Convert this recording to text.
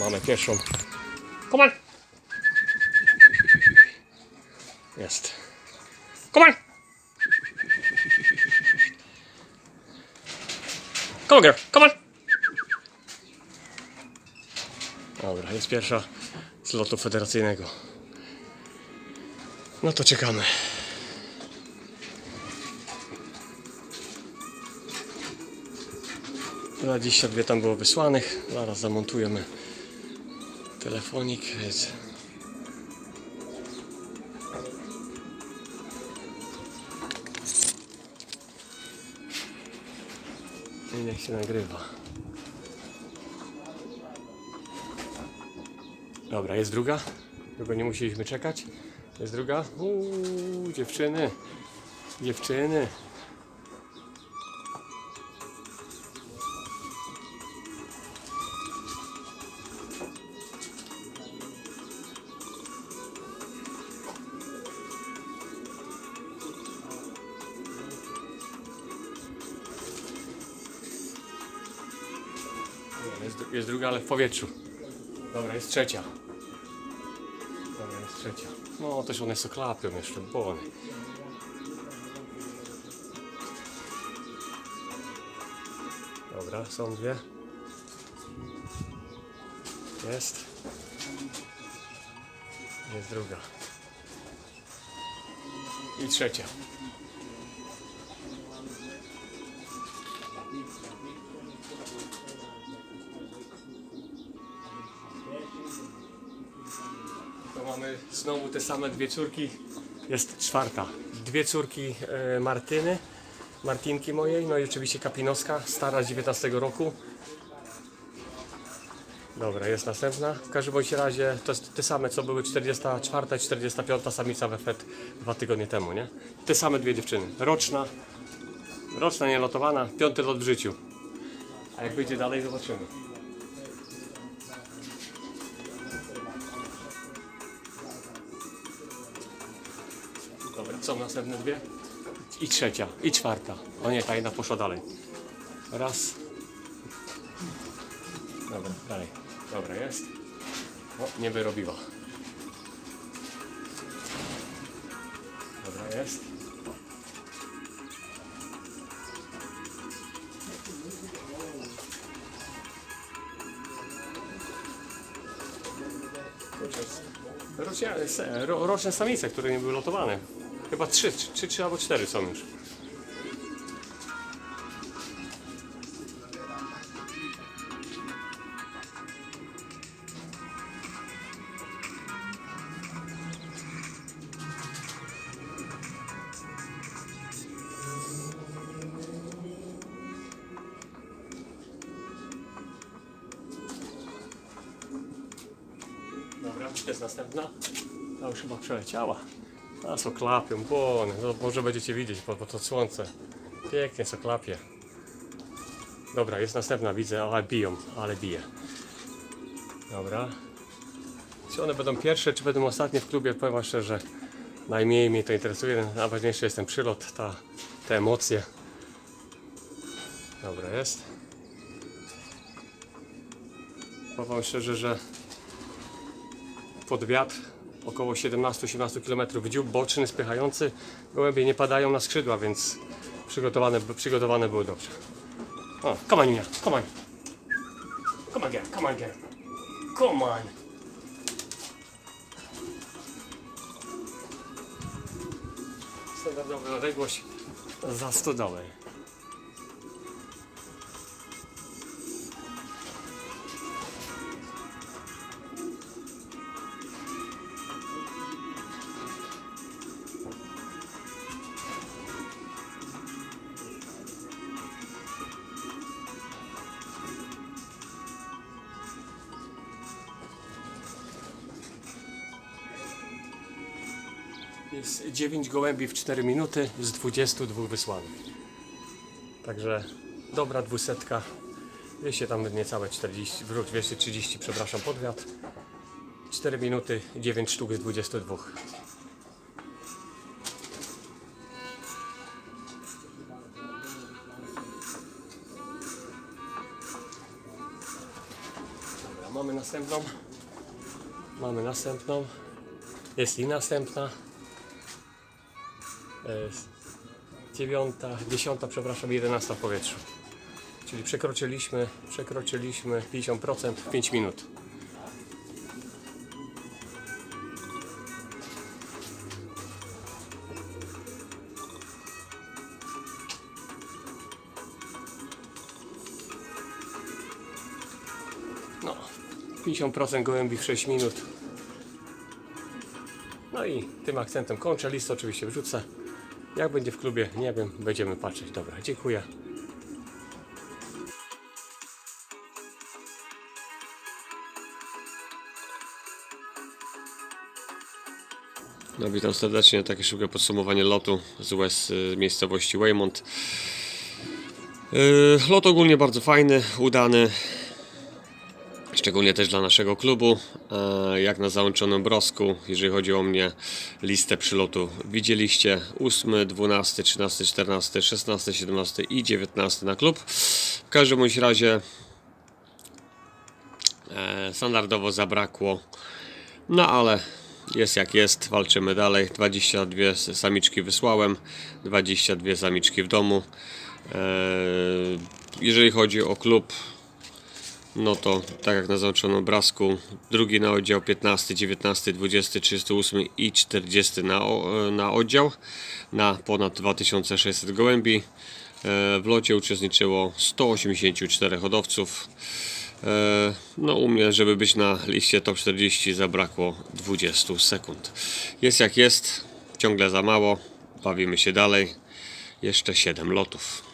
mamy pierwszą. Come on! Jest. Come on! Come on girl, come on! Dobra, jest pierwsza z lotu federacyjnego. No to czekamy. Dwadzieścia dwie tam było wysłanych. Zaraz zamontujemy telefonik. Jest. I niech się nagrywa. Dobra, jest druga. Chyba nie musieliśmy czekać. Jest druga. Uuu, dziewczyny. Dziewczyny. Jest, jest druga, ale w powietrzu. Dobra, jest trzecia. Dobra, jest trzecia. No, też one sobie klapią jeszcze, bony. Dobra, są dwie. Jest. Jest druga. I trzecia. Mamy znowu te same dwie córki. Jest czwarta. Dwie córki e, Martyny, Martinki mojej, no i oczywiście Kapinowska, stara z 19 roku. Dobra, jest następna. W każdym bądź razie to jest te same, co były 44 i 45 samica we FET dwa tygodnie temu, nie? Te same dwie dziewczyny. Roczna, roczna nielotowana, piąty lot w życiu. A jak wyjdzie dalej, zobaczymy. Są następne dwie? I trzecia, i czwarta. O nie, ta jedna poszła dalej. Raz. Dobra, dalej. Dobra, jest. O, nie wyrobiła. Dobra, jest. Roczne, samice, które nie były lotowane. Chyba trzy, trzy, trzy, albo cztery są już. Dobra, to jest następna. Ta już chyba przeleciała. A są klapią, bo no, może będziecie widzieć, bo, bo to słońce. Pięknie są klapie. Dobra, jest następna, widzę, ale biją, ale bije. Dobra. Czy one będą pierwsze, czy będą ostatnie w klubie? Powiem wam szczerze, najmniej mnie to interesuje. Najważniejszy jest ten przylot, ta, te emocje. Dobra, jest. Powiem szczerze, że pod wiatr około 17-18 km dziób boczny, spychający. Gołębie nie padają na skrzydła, więc przygotowane, przygotowane były dobrze. O, come on, come on. Come on, girl, come on, girl. Come on. Standardowa odległość za stodołę. Jest 9 gołębi w 4 minuty z 22 wysłanych. Także dobra dwusetka. Wieście tam niecałe 40, wróć 230, przepraszam, podwiat. 4 minuty, 9 sztuk z 22. Dobra, mamy następną. Mamy następną. Jest i następna. Jest dziewiąta, dziesiąta, przepraszam, jedenasta w powietrzu. Czyli przekroczyliśmy, przekroczyliśmy 50% w 5 minut. No, 50% gołębi w 6 minut. No i tym akcentem kończę. List oczywiście wrzucę. Jak będzie w klubie, nie wiem, będziemy patrzeć. Dobra, dziękuję. No witam serdecznie, takie szybkie podsumowanie lotu z US y, miejscowości Waymont. Yy, lot ogólnie bardzo fajny, udany, szczególnie też dla naszego klubu. E, Jak na załączonym brosku, jeżeli chodzi o mnie, listę przylotu widzieliście 8, 12, 13, 14, 16, 17 i 19 na klub. W każdym bądź razie e, standardowo zabrakło, no ale jest jak jest, walczymy dalej. 22 samiczki wysłałem, 22 samiczki w domu. E, Jeżeli chodzi o klub, no to tak jak na załączonym obrazku, drugi na oddział 15, 19, 20, 38 i 40 na, na oddział na ponad 2600 gołębi. E, W locie uczestniczyło 184 hodowców. E, No u mnie, żeby być na liście top 40 zabrakło 20 sekund. Jest jak jest, ciągle za mało, bawimy się dalej. Jeszcze 7 lotów.